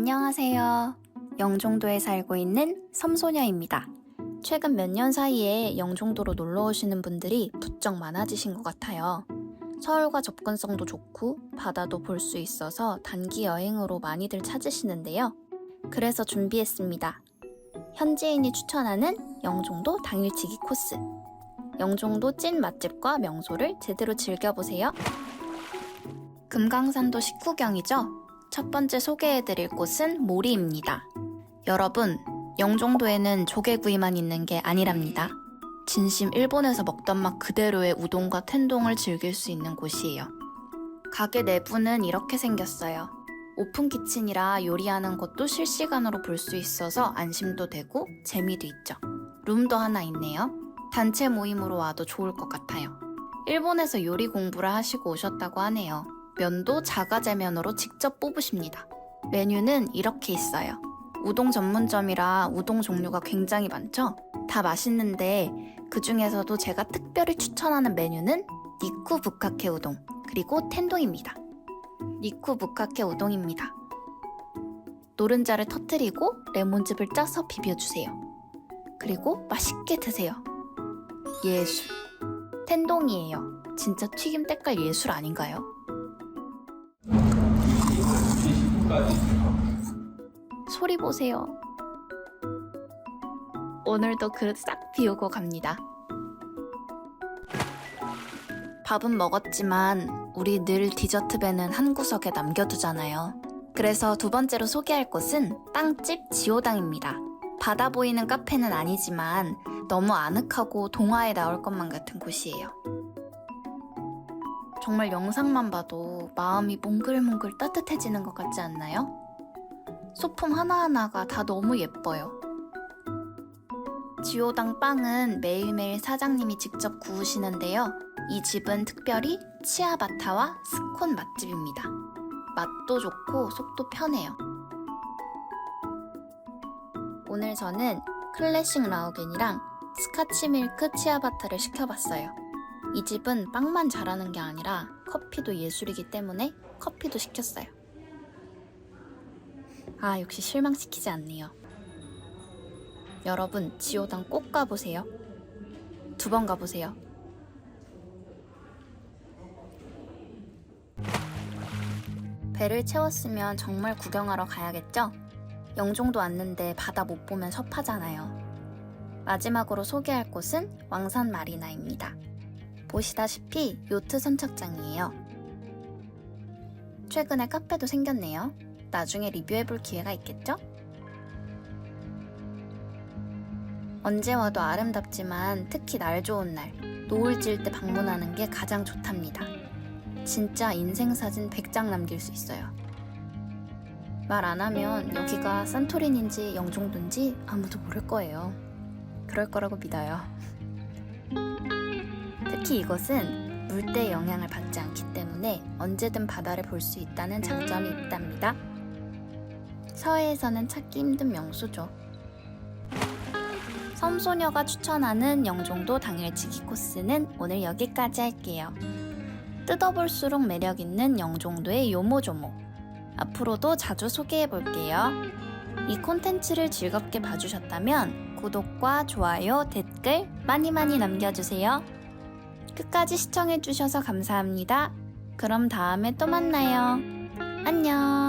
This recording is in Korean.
안녕하세요. 영종도에 살고 있는 섬소녀입니다. 최근 몇 년 사이에 영종도로 놀러 오시는 분들이 부쩍 많아지신 것 같아요. 서울과 접근성도 좋고 바다도 볼 수 있어서 단기 여행으로 많이들 찾으시는데요. 그래서 준비했습니다. 현지인이 추천하는 영종도 당일치기 코스. 영종도 찐 맛집과 명소를 제대로 즐겨보세요. 금강산도 식후경이죠? 첫 번째 소개해드릴 곳은 모리입니다. 여러분, 영종도에는 조개구이만 있는 게 아니랍니다. 진심 일본에서 먹던 맛 그대로의 우동과 텐동을 즐길 수 있는 곳이에요. 가게 내부는 이렇게 생겼어요. 오픈 키친이라 요리하는 것도 실시간으로 볼 수 있어서 안심도 되고 재미도 있죠. 룸도 하나 있네요. 단체 모임으로 와도 좋을 것 같아요. 일본에서 요리 공부를 하시고 오셨다고 하네요. 면도 자가제면으로 직접 뽑으십니다. 메뉴는 이렇게 있어요. 우동 전문점이라 우동 종류가 굉장히 많죠? 다 맛있는데 그 중에서도 제가 특별히 추천하는 메뉴는 니쿠 부카케 우동, 그리고 텐동입니다. 니쿠 부카케 우동입니다. 노른자를 터뜨리고 레몬즙을 짜서 비벼주세요. 그리고 맛있게 드세요. 예술. 텐동이에요. 진짜 튀김 때깔 예술 아닌가요? 소리 보세요. 오늘도 그릇 싹 비우고 갑니다. 밥은 먹었지만 우리 늘 디저트배는 한 구석에 남겨두잖아요. 그래서 두 번째로 소개할 곳은 빵집 지오당입니다. 바다 보이는 카페는 아니지만 너무 아늑하고 동화에 나올 것만 같은 곳이에요. 정말 영상만 봐도 마음이 몽글몽글 따뜻해지는 것 같지 않나요? 소품 하나하나가 다 너무 예뻐요. 지오당 빵은 매일매일 사장님이 직접 구우시는데요. 이 집은 특별히 치아바타와 스콘 맛집입니다. 맛도 좋고 속도 편해요. 오늘 저는 클래식 라우겐이랑 스카치 밀크 치아바타를 시켜봤어요. 이 집은 빵만 잘하는 게 아니라 커피도 예술이기 때문에 커피도 시켰어요. 아, 역시 실망시키지 않네요. 여러분, 지오당 꼭 가보세요. 두 번 가보세요. 배를 채웠으면 정말 구경하러 가야겠죠? 영종도 왔는데 바다 못 보면 섭하잖아요. 마지막으로 소개할 곳은 왕산 마리나입니다. 보시다시피 요트 선착장이에요. 최근에 카페도 생겼네요. 나중에 리뷰해볼 기회가 있겠죠? 언제 와도 아름답지만 특히 날 좋은 날, 노을 질 때 방문하는 게 가장 좋답니다. 진짜 인생 사진 100장 남길 수 있어요. 말 안 하면 여기가 산토린인지 영종도인지 아무도 모를 거예요. 그럴 거라고 믿어요. 특히 이곳은 물때의 영향을 받지 않기 때문에 언제든 바다를 볼 수 있다는 장점이 있답니다. 서해에서는 찾기 힘든 명소죠. 섬소녀가 추천하는 영종도 당일치기 코스는 오늘 여기까지 할게요. 뜯어볼수록 매력 있는 영종도의 요모조모. 앞으로도 자주 소개해 볼게요. 이 콘텐츠를 즐겁게 봐주셨다면 구독과 좋아요, 댓글 많이 많이 남겨주세요. 끝까지 시청해주셔서 감사합니다. 그럼 다음에 또 만나요. 안녕.